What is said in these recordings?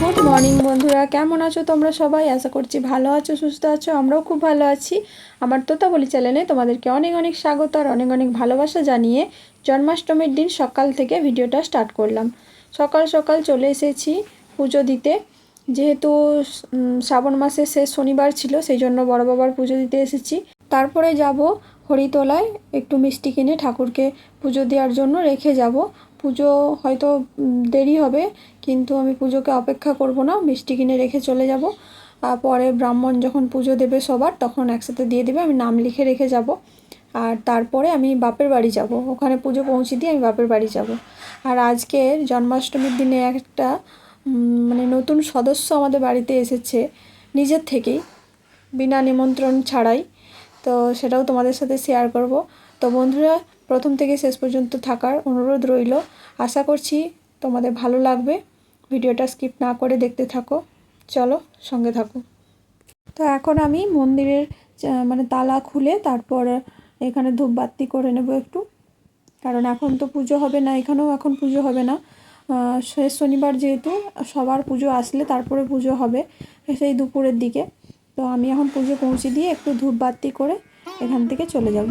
Good morning বন্ধুরা। কেমন আছো তোমরা সবাই? আশা করছি ভালো আছো, সুস্থ আছো, আমরাও খুব ভালো আছি। আমার তোতা বলি চ্যানেলে তোমাদেরকে অনেক অনেক স্বাগত আর অনেক অনেক ভালোবাসা জানিয়ে জন্মাষ্টমীর দিন সকাল থেকে ভিডিওটা স্টার্ট করলাম। সকাল সকাল চলে এসেছি পুজো দিতে। যেহেতু শ্রাবণ মাসের শেষ শনিবার ছিল, সেই জন্য বড় বাবার পুজো দিতে এসেছি। তারপরে যাব হরিতলায় একটু মিষ্টি কিনে ঠাকুরকে পুজো দেওয়ার জন্য রেখে যাব। পুজো হয়তো দেরি হবে, কিন্তু আমি পুজোকে অপেক্ষা করব না, মিষ্টি কিনে রেখে চলে যাব। আর পরে ব্রাহ্মণ যখন পুজো দেবে সবার, তখন একসাথে দিয়ে দেবে, আমি নাম লিখে রেখে যাব। আর তারপরে আমি বাপের বাড়ি যাব। ওখানে পুজো পৌঁছে দিয়ে আমি বাপের বাড়ি যাব। আর আজকের জন্মাষ্টমীর দিনে একটা মানে নতুন সদস্য আমাদের বাড়িতে এসেছে, নিজের থেকেই। বিনা নিমন্ত্রণ ছাড়াই। তো সেটাও তোমাদের সাথে শেয়ার করব। তো বন্ধুরা, প্রথম থেকে শেষ পর্যন্ত থাকার অনুরোধ রইল। আশা করছি তোমাদের ভালো লাগবে। ভিডিওটা স্কিপ না করে দেখতে থাকো। চলো সঙ্গে থাকো। তো এখন আমি মন্দিরের মানে তালা খুলে তারপর এখানে ধূপবাতি করে নেব একটু। কারণ এখন তো পুজো হবে না, এখানেও এখন পুজো হবে না। শেষ শনিবার যেহেতু সবার পুজো আসলে তারপরে পুজো হবে সেই দুপুরের দিকে। তো আমি এখন পুজো পৌঁছে দিয়ে একটু ধূপ বাতি করে এখান থেকে চলে যাব।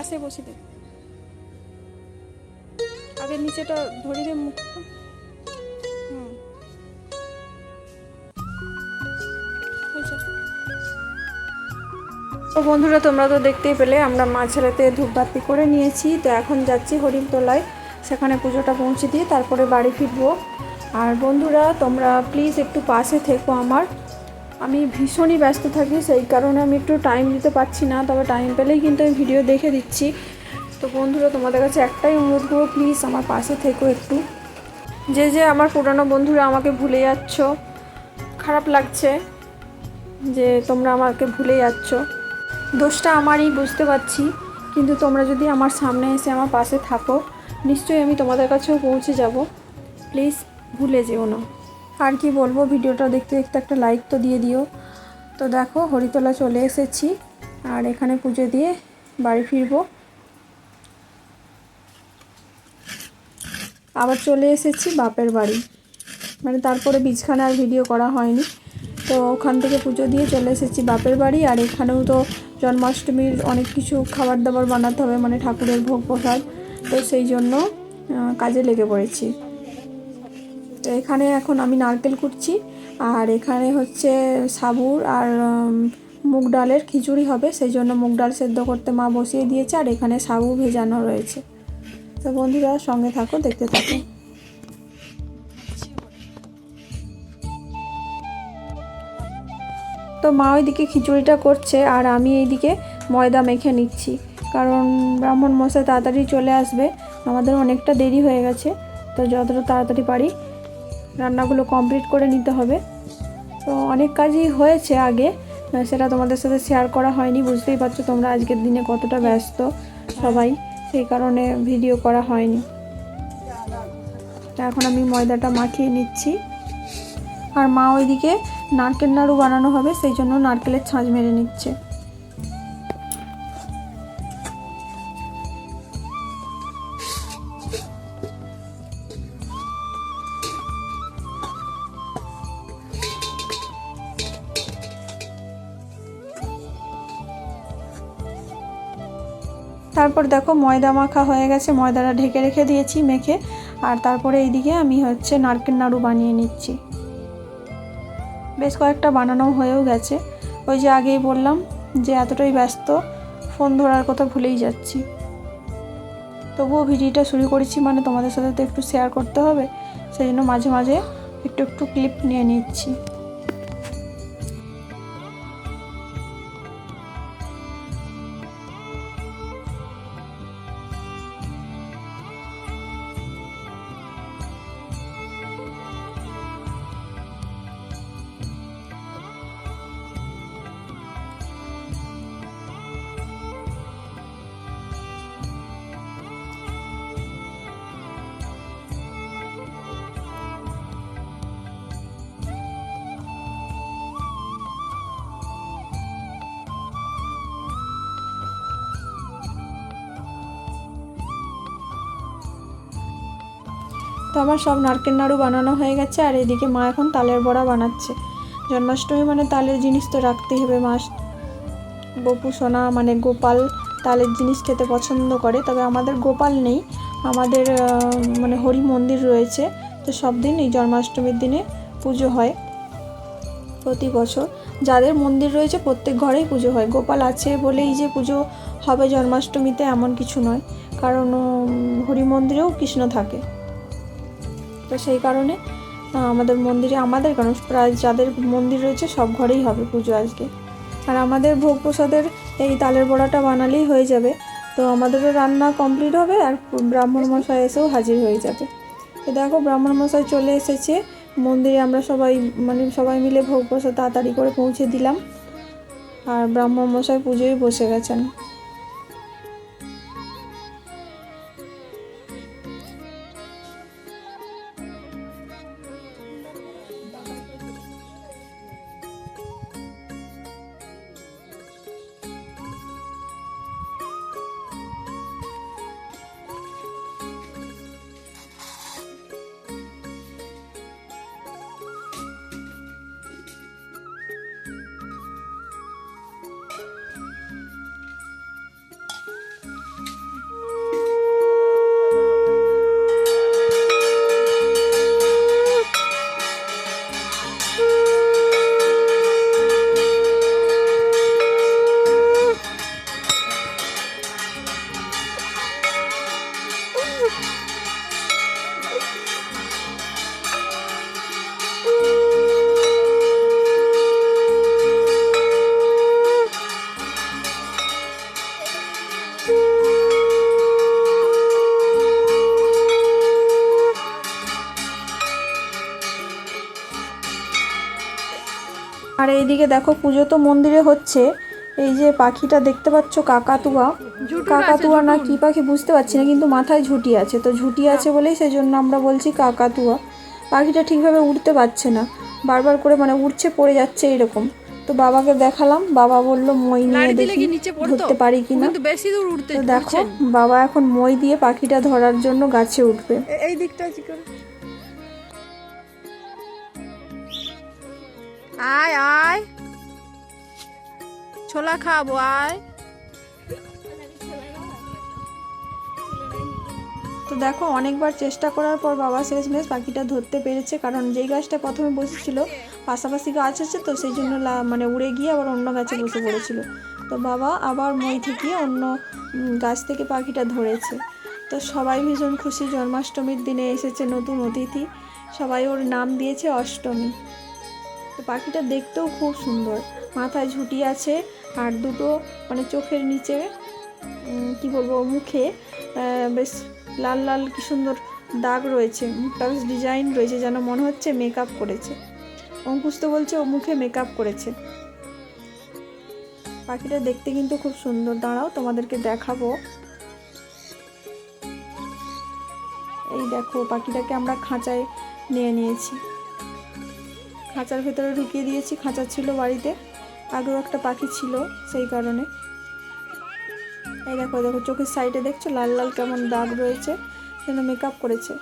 পাশে বসে দে। আগে নিচেটা ধরে দিয়ে মুখটা। তো বন্ধুরা, তোমরা তো দেখতেই পেলে, আমরা মাঝরাতে ধূপবাতি করে নিয়েছি। তো এখন যাচ্ছি হরিমতলায় সেখানে পুজোটা পৌঁছে দিয়ে তারপরে বাড়ি ফিরবো। আর বন্ধুরা, তোমরা প্লিজ একটু পাশে থেকো আমার। আমি ভীষণই ব্যস্ত থাকি, সেই কারণে আমি একটু টাইম দিতে পারছি না, তবে টাইম পেলেই কিন্তু আমি ভিডিও দেখে দিচ্ছি। তো বন্ধুরা, তোমাদের কাছে একটাই অনুরোধ করব প্লিজ আমার পাশে থেকো একটু। যে যে আমার পুরানো বন্ধুরা আমাকে ভুলে যাচ্ছ, খারাপ লাগছে যে তোমরা আমাকে ভুলে যাচ্ছ, দোষটা আমারই, বুঝতে পারছি। কিন্তু তোমরা যদি আমার সামনে এসে আমার পাশে থাকো, নিশ্চয়ই আমি তোমাদের কাছেও পৌঁছে যাব। প্লিজ ভুলে যেও না। আর কি বলব, ভিডিওটা দেখতে দেখতে একটা লাইক তো দিয়ে দিও। তো দেখো, হরিতলা চলে এসেছি, আর এখানে পুজো দিয়ে বাড়ি ফিরবো। আবার চলে এসেছি বাপের বাড়ি। মানে তারপরে বীজখানে আর ভিডিও করা হয়নি। তো ওখান থেকে পুজো দিয়ে চলে এসেছি বাপের বাড়ি, আর এখানেও তো জন্মাষ্টমীর অনেক কিছু খাবার দাবার বানাতে হবে মানে ঠাকুরের ভোগ প্রসাদ। তো সেই জন্য কাজে লেগে পড়েছি। এখানে এখন আমি নারকেল কুটছি, আর এখানে হচ্ছে সাবুর আর মুগ ডালের খিচুড়ি হবে, সেই জন্য মুগ ডাল সেদ্ধ করতে মা বসিয়ে দিয়েছে, আর এখানে সাবু ভেজানো রয়েছে। তো বন্ধুরা, সঙ্গে থাকো, দেখতে থাকো। তো মা ওইদিকে খিচুড়িটা করছে, আর আমি এইদিকে ময়দা মেখে নিচ্ছি। কারণ ব্রাহ্মণ মশাই তাড়াতাড়ি চলে আসবে, আমাদের অনেকটা দেরি হয়ে গেছে, তো যতটা তাড়াতাড়ি পারি রান্নাগুলো কমপ্লিট করে নিতে হবে। তো অনেক কাজই হয়েছে আগে সেটা তোমাদের সাথে শেয়ার করা হয়নি, বুঝতেই পারছ তোমরা আজকের দিনে কতটা ব্যস্ত সবাই, সেই কারণে ভিডিও করা হয়নি। এখন আমি ময়দাটা মাখিয়ে নিচ্ছি। আর মা ওইদিকে নারকেল নাড়ু বানানো হবে, সেই জন্য নারকেলের ছাঁচ মেরে নিচ্ছে। তারপর দেখো ময়দা মাখা হয়ে গেছে, ময়দাটা ঢেকে রেখে দিয়েছি মেখে, আর তারপরে এইদিকে আমি হচ্ছে নারকেল নাড়ু বানিয়ে নিচ্ছি। বেশ কয়েকটা বানানো হয়েও গেছে। ওই যে আগেই বললাম যে এতটাই ব্যস্ত, ফোন ধরার কথা ভুলেই যাচ্ছি। তবুও ভিডিওটা শুরু করেছি মানে তোমাদের সাথে তো একটু শেয়ার করতে হবে, সেই জন্য মাঝে মাঝে একটু একটু ক্লিপ নিয়ে নিচ্ছি। তো আমার সব নারকেল নাড়ু বানানো হয়ে গেছে, আর এদিকে মা এখন তালের বড়া বানাচ্ছে। জন্মাষ্টমী মানে তালের জিনিস তো রাখতেই হবে মাস গোপু সোনা মানে গোপাল তালের জিনিস খেতে পছন্দ করে, তবে আমাদের গোপাল নেই। আমাদের মানে হরি মন্দির রয়েছে, তো সব দিন এই জন্মাষ্টমীর দিনে পুজো হয় প্রতি বছর। যাদের মন্দির রয়েছে প্রত্যেক ঘরেই পুজো হয়। গোপাল আছে বলেই যে পুজো হবে জন্মাষ্টমীতে এমন কিছু নয়, কারণ হরি মন্দিরেও কৃষ্ণ থাকে। তো সেই কারণে আমাদের মন্দিরে, আমাদের কারণ, প্রায় যাদের মন্দির রয়েছে সব ঘরেই হবে পুজো আজকে। আর আমাদের ভোগ প্রসাদের এই তালের বড়াটা বানালেই হয়ে যাবে। তো আমাদেরও রান্না কমপ্লিট হবে আর ব্রাহ্মণ মশাই এসেও হাজির হয়ে যাবে। তো দেখো, ব্রাহ্মণ মশাই চলে এসেছে। মন্দিরে আমরা সবাই মানে সবাই মিলে ভোগ প্রসাদ তাড়াতাড়ি করে পৌঁছে দিলাম। আর ব্রাহ্মণ মশাই পুজোয় বসে গেছেন। এইদিকে দেখো পুজো তো মন্দিরে হচ্ছে। এই যে পাখিটা দেখতে পাচ্ছ কাকাতুয়া। কাকাতুয়া না কি পাখি বুঝতে পারছি না কিন্তু মাথায় ঝুঁটি আছে। তো ঝুঁটি আছে বলেই সেই জন্য আমরা বলছি কাকাতুয়া। পাখিটা ঠিকভাবে উড়তে পারছে না। বারবার করে মানে উড়ছে পড়ে যাচ্ছে এরকম। তো বাবাকে দেখালাম। বাবা বলল মই নিয়ে দেখি? ধরতে পারি কিনা? কিন্তু বেশি দূর উঠতে তো দেখো বাবা এখন মই দিয়ে পাখিটা ধরার জন্য গাছে উঠবে। এই দিকটা আয় আয়। ছোলা খাব, আয়। তো দেখো, অনেকবার চেষ্টা করার পর বাবা শেষমেশ পাখিটা ধরতে পেরেছে, কারণ যেই গাছটা প্রথমে বসেছিল, পাশাপাশি গাছ আছে তো, সেই জন্য মানে উড়ে গিয়ে আবার অন্য গাছে বসে পড়েছিল। তো বাবা আবার মই থেকে অন্য গাছ থেকে পাখিটা ধরেছে। তো সবাই ভীষণ খুশি, জন্মাষ্টমীর দিনে এসেছে নতুন অতিথি। সবাই ওর নাম দিয়েছে অষ্টমী। পাখিটা দেখতেও খুব সুন্দর। মাথায় ঝুঁটি আছে আর দুটো মানে চোখের নিচে কি বলব, মুখে বেশ লাল লাল কি সুন্দর দাগ রয়েছে। মুখটা বেশ ডিজাইন রয়েছে যেন মনে হচ্ছে মেকআপ করেছে। অঙ্কুশ তো বলছে ও মুখে মেকআপ করেছে। পাখিটা দেখতে কিন্তু খুব সুন্দর। দাঁড়াও, তোমাদেরকে দেখাবো। এই দেখো, পাখিটাকে আমরা খাঁচায় নিয়ে নিয়েছি। খাঁচার ভেতরে ঢুকিয়ে দিয়েছি, খাঁচা ছিল বাড়িতে, আগেও একটা পাখি ছিল সেই কারণে। এই দেখো দেখো, চোখের সাইডে দেখছ, লাল লাল কেমন দাগ রয়েছে, যেন মেকআপ করেছে।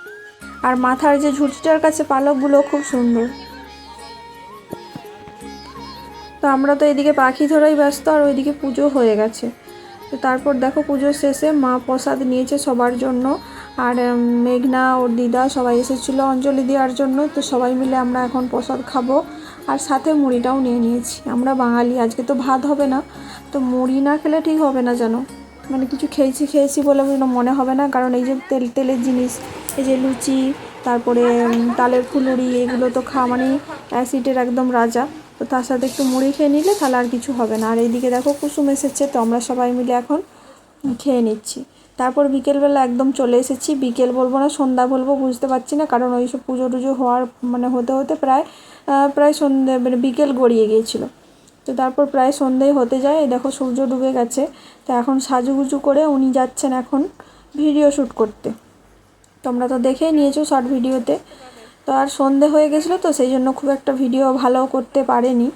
আর মাথার যে ঝুঁটিটার কাছে পালকগুলো খুব সুন্দর। তো আমরা তো এদিকে পাখি ধরাই ব্যস্ত, আর ওইদিকে পুজো হয়ে গেছে। তো তারপর দেখো পুজোর শেষে মা প্রসাদ নিয়েছে সবার জন্য আর মেঘনা ওর দিদা সবাই এসেছিল অঞ্জলি দেওয়ার জন্য, তো সবাই মিলে আমরা এখন প্রসাদ খাব। আর সাথে মুড়িটাও নিয়ে নিয়েছি। আমরা বাঙালি, আজকে তো ভাত হবে না। তো মুড়ি না খেলে ঠিক হবে না যেন মানে কিছু খেয়েছি খেয়েছি বলে মনে হবে না। কারণ এই যে তেল, তেলের জিনিস, এই যে লুচি, তারপরে তালের ফুলুরি, এগুলো তো খাওয়া মানে অ্যাসিডের একদম রাজা। তো তার সাথে একটু মুড়ি খেয়ে নিলে তাহলে আর কিছু হবে না। আর এইদিকে দেখো কুসুম এসেছে, তো আমরা সবাই মিলে এখন খেয়ে নিচ্ছি। তারপর বিকেলবেলা একদম চলে এসেছি। বিকেল বলব না, সন্ধ্যা বলব, বুঝতে পারছি না, কারণ ওই সব পুজো টুজো হওয়ার মানে হতে হতে প্রায় প্রায় সন্ধ্যে মানে বিকেল গড়িয়ে গিয়েছিল। তো তারপর প্রায় সন্ধেই হতে যায় দেখো সূর্য ডুবে গেছে। তো এখন সাজুগুজু করে উনি যাচ্ছেন এখন ভিডিও শ্যুট করতে। তোমরা তো দেখেই নিয়েছো শর্ট ভিডিওতে তো। আর সন্ধে হয়ে গেছিল তো, সেই জন্য খুব একটা ভিডিও ভালো করতে পারেনি।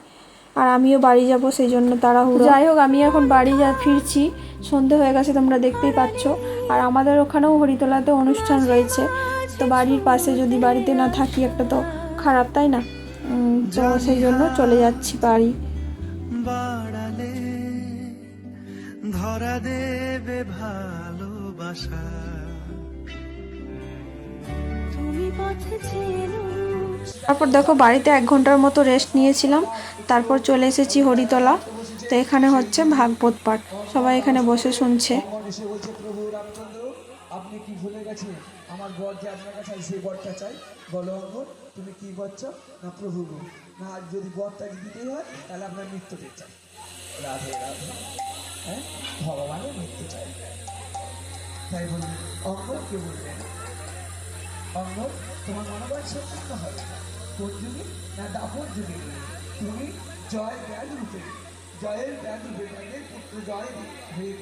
আর আমিও বাড়ি যাব সেই জন্য তাড়াহুড়ো। যাই হোক আমি এখন বাড়ি যা ফিরছি। সন্ধে হয়ে গেছে তোমরা দেখতেই পাচ্ছ। আর আমাদের ওখানেও হরিতলাতে অনুষ্ঠান রয়েছে। তো বাড়ির পাশে যদি বাড়িতে না থাকি একটা তো খারাপ তাই না? তো সেই জন্য চলে যাচ্ছি বাড়ি। বাড়ালে ধরা দেবে ভালোবাসা। তারপর দেখো বাড়িতে এক ঘণ্টার মতো রেস্ট নিয়েছিলাম। তারপর চলে এসেছি হরিতলা। তো এখানে হচ্ছে ভাগবত পাঠ। সবাই এখানে বসে শুনছে। আপনি কি ভুলে গেছেন? আমার বর যে আপনার কাছে সেই বরটা চাই। বলো তুমি কি চাও না প্রভু যদি বরটাকে দিতেই হয়, তাহলে আপনার মৃত্যুতে চাই। রাধে রাধে। হ্যাঁ? ভগবানের মৃত্যু চাই। তাই কে অঙ্গন তোমার মনোবল সম্পূর্ণ হবে কোন যুগে না দাপর যুগে তুমি জয় জ্ঞান রূপে জয়ের জ্ঞান রূপে জয়ের পুত্র জয় হয়ে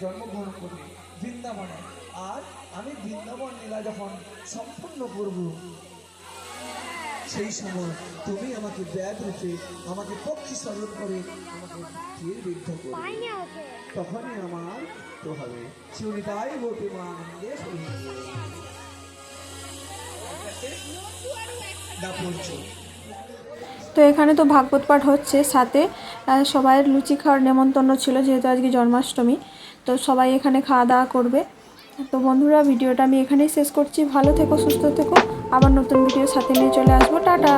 জন্মগ্রহণ করবে বৃন্দাবনে। আর আমি বৃন্দাবন লীলা যখন সম্পূর্ণ করব, সেই সময় তুমি আমাকে ব্যাগ রূপে আমাকে পক্ষী স্মরণ করে আমাকে তীর বিদ্ধ করবে। তখনই আমার তো হবে শিবনিতাই গোপী মা আনন্দে তো এখানে তো ভাগবত পাঠ হচ্ছে সাথে। সবাইয়ের লুচি খাওয়ার নেমন্তন্ন ছিল যেহেতু আজকে জন্মাষ্টমী। তো সবাই এখানে খাওয়া দাওয়া করবে। তো বন্ধুরা, ভিডিওটা আমি এখানেই শেষ করছি। ভালো থেকো, সুস্থ থেকো। আবার নতুন ভিডিওর সাথে নিয়ে চলে আসব। টাটা!